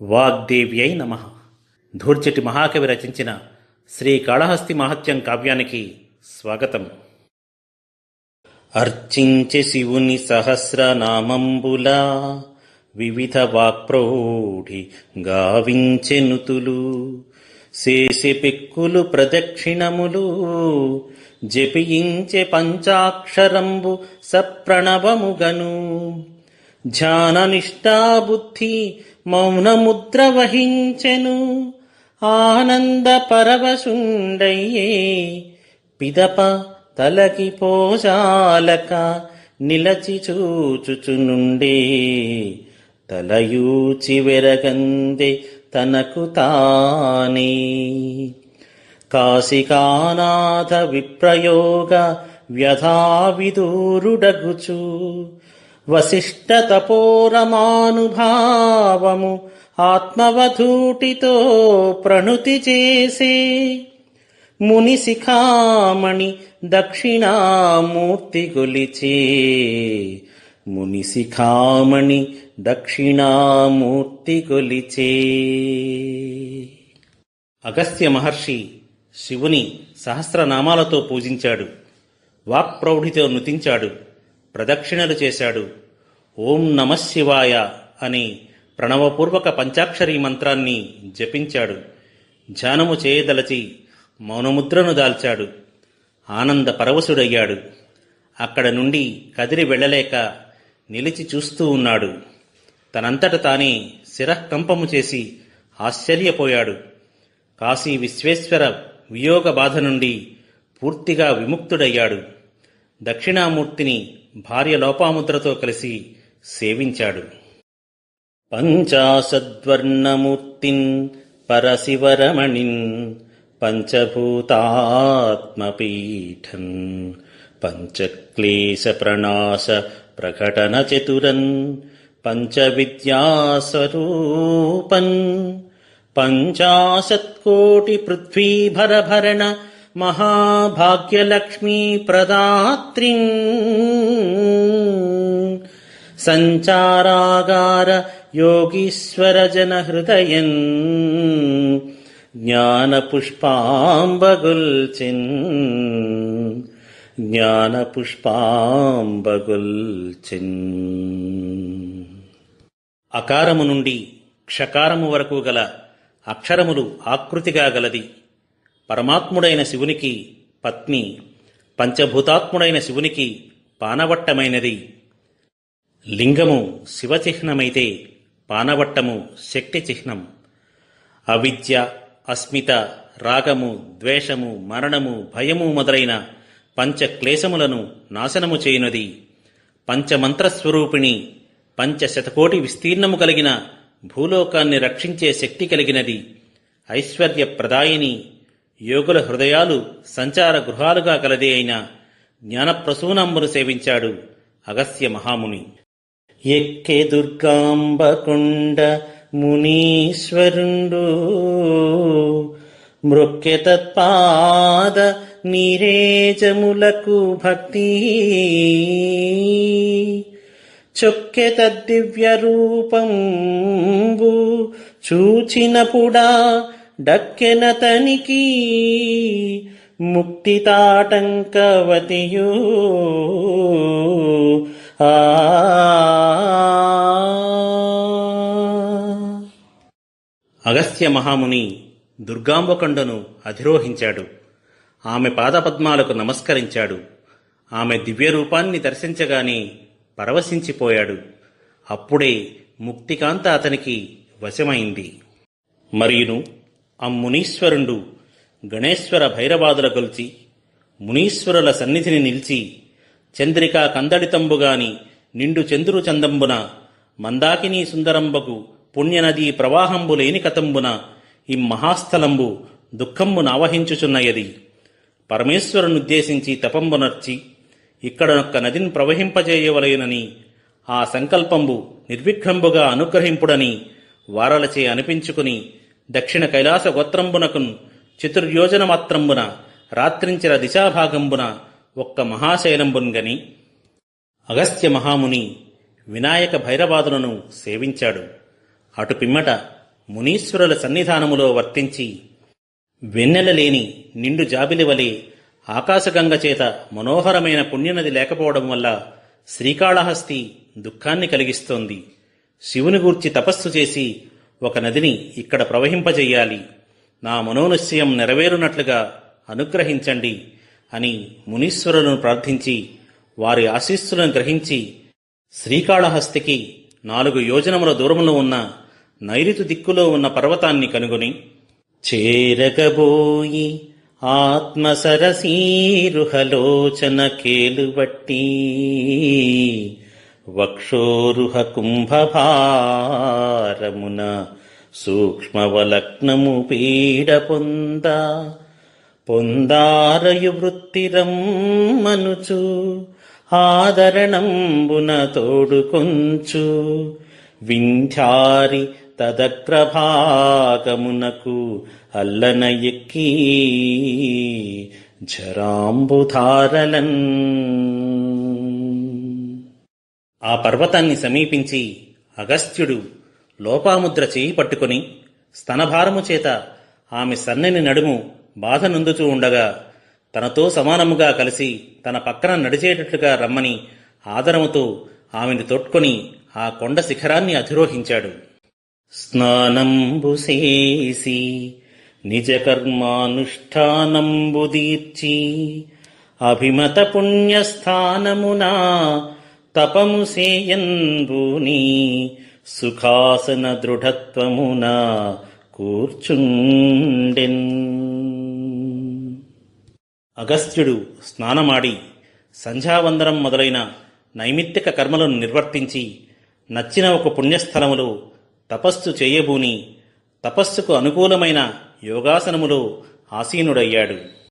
వాగ్దేవ్యై నమ. ధూర్చటి మహాకవి రచించిన శ్రీ కాళహస్తి మహత్యం కావ్యానికి స్వాగతం. అర్చించె శివుని సహస్రనామంబులా వివిధ వాక్ప్రౌఢి గావించెనుతులు శేషి పిక్కులు ప్రదక్షిణములు జపించే పంచాక్షరంబు సప్రణవముగను. ధ్యాననిష్టా బుద్ధి మౌనముద్ర వహించెను ఆనంద పరవశుండయ్యే పిదప తలకి పోజాలక నిలచి చూచుచునుండే తలయూచి వెరగందే తనకు తానే. కాశికానాథ విప్రయోగ వ్యధా విదూరుడగుచు తపోరమానుభావము ఆత్మవధూటితో ప్రణుతి చేసే. ముని శిఖామణి దక్షిణామూర్తి గొలిచే ముని శిఖామణి దక్షిణామూర్తి గొలిచే అగస్త్య మహర్షి శివుని సహస్రనామాలతో పూజించాడు. వాక్ప్రౌఢితో నృతించాడు. ప్రదక్షిణలు చేశాడు. ఓం నమశివాయ అని ప్రణవపూర్వక పంచాక్షరీ మంత్రాన్ని జపించాడు. ధ్యానము చేయదలచి మౌనముద్రను దాల్చాడు. ఆనంద పరవశుడయ్యాడు. అక్కడ నుండి కదిలి వెళ్ళలేక నిలిచి చూస్తూ ఉన్నాడు. తనంతట తానే శిరఃకంపము చేసి ఆశ్చర్యపోయాడు. కాశీ విశ్వేశ్వర వియోగ బాధ నుండి పూర్తిగా విముక్తుడయ్యాడు. దక్షిణామూర్తిని భార్య లోపాముద్రతో కలిసి సేవించాడు. పంచాశద్వర్ణమూర్తిన్ పరశివరమణిన్ పంచభూతాత్మపీఠన్ పంచక్లేశ ప్రణాశ ప్రకటన చతురన్ పంచవిద్యాస్వరూపన్ పంచాశత్కోటి మహాభాగ్యలక్ష్మీ ప్రదాత్రి సంచారాగార యోగీశ్వర జన హృదయన్ జ్ఞానపుష్పాంబగుల్చిన్ జ్ఞానపుష్పాంబగుల్చిన్ అకారము నుండి క్షకారము వరకు గల అక్షరములు ఆకృతిగా గలది పరమాత్ముడైన శివునికి పత్ని పంచభూతాత్ముడైన శివునికి పానవట్టమైనది. లింగము శివచిహ్నమైతే పానవట్టము శక్తి చిహ్నం అవిద్య అస్మిత రాగము ద్వేషము మరణము భయము మొదలైన పంచక్లేశములను నాశనము చేయునది. పంచమంత్రస్వరూపిణి పంచశతకోటి విస్తీర్ణము కలిగిన భూలోకాన్ని రక్షించే శక్తి కలిగినది. ఐశ్వర్య ప్రదాయిని యోగుల హృదయాలు సంచార గృహాలుగా కలదే అయిన జ్ఞానప్రసూనమ్మును సేవించాడు అగస్త్య మహాముని. ఎక్కే దుర్గాంబకొండ మునీశ్వరుండు మృక్కె తత్పాద నీరేజములకు భక్తి. చొక్కె తద్దివ్య రూపంబు చూచినపుడా డక్కెనతనికి ముక్తితాటంకవతియు. ఆ. అగస్త్య మహాముని దుర్గాంబకొండను అధిరోహించాడు. ఆమె పాదపద్మాలకు నమస్కరించాడు. ఆమె దివ్యరూపాన్ని దర్శించగానే పరవశించిపోయాడు. అప్పుడే ముక్తికాంత అతనికి వశమైంది. మరియును ఆ మునీశ్వరుండు గణేశ్వర భైరవాదుల కొలిచి మునీశ్వరుల సన్నిధిని నిలిచి చంద్రికా కందడితంబుగాని నిండు చంద్రు చందంబున మందాకిని సుందరంబకు పుణ్యనదీ ప్రవాహంబు లేని కతంబున ఈ మహాస్థలంబు దుఃఖంబున ఆవహించుచున్నయది. పరమేశ్వరునుద్దేశించి తపంబునర్చి ఇక్కడనొక్క నదిని ప్రవహింపజేయవలయనని ఆ సంకల్పంబు నిర్విఘ్నంబుగా అనుగ్రహింపుడని వారలచే అనిపించుకుని దక్షిణ కైలాస గోత్రంబునకున్ చతుర్యోజనమాత్రంబున రాత్రించిన దిశాభాగంబున ఒక్క మహాశైలంబున్గని అగస్త్య మహాముని వినాయక భైరవాదులను సేవించాడు. అటు పిమ్మట మునీశ్వరుల సన్నిధానములో వర్తించి వెన్నెల లేని నిండు జాబిలి వలె ఆకాశగంగ చేత మనోహరమైన పుణ్యనది లేకపోవడం వల్ల శ్రీకాళహస్తి దుఃఖాన్ని కలిగిస్తోంది. శివుని గూర్చి తపస్సు చేసి ఒక నదిని ఇక్కడ ప్రవహింపజేయాలి. నా మనోనిశ్చయం నెరవేరునట్లుగా అనుగ్రహించండి అని మునీశ్వరులను ప్రార్థించి వారి ఆశీస్సులను గ్రహించి శ్రీకాళహస్తికి నాలుగు యోజనముల దూరంలో ఉన్న నైరుతి దిక్కులో ఉన్న పర్వతాన్ని కనుగొని చేరగబోయి ఆత్మసరసీరుహలోచన కేలుబట్టి వక్షోరుహ కుంభభారమున సూక్ష్మవలగ్నము పీడ పొంద పొందారయు వృత్తిరం మనుచు ఆదరణంబున తోడుకొంచు వింధ్యారి తదగ్రభాగమునకు అల్లన ఎక్కి జరాంబుధారలన్ ఆ పర్వతాన్ని సమీపించి అగస్త్యుడు లోపాముద్ర చేయి పట్టుకుని స్తనభారము చేత ఆమె సన్నని నడుము బాధ నొందుతూ ఉండగా తనతో సమానముగా కలిసి తన పక్కన నడిచేటట్లుగా రమ్మని ఆదరముతో ఆమెను తొట్టుకొని ఆ కొండ శిఖరాన్ని అధిరోహించాడు. స్నానంబుసేసి నిజ కర్మానుష్ఠానంబు అభిమత పుణ్యస్థానమునా తపము సేయంబూని సుఖాసన దృఢత్వమున కూర్చుండెన్. అగస్త్యుడు స్నానమాడి సంధ్యావందనం మొదలైన నైమిత్తిక కర్మలను నిర్వర్తించి నచ్చిన ఒక పుణ్యస్థలములో తపస్సు చేయబూని తపస్సుకు అనుకూలమైన యోగాసనములో ఆసీనుడయ్యాడు.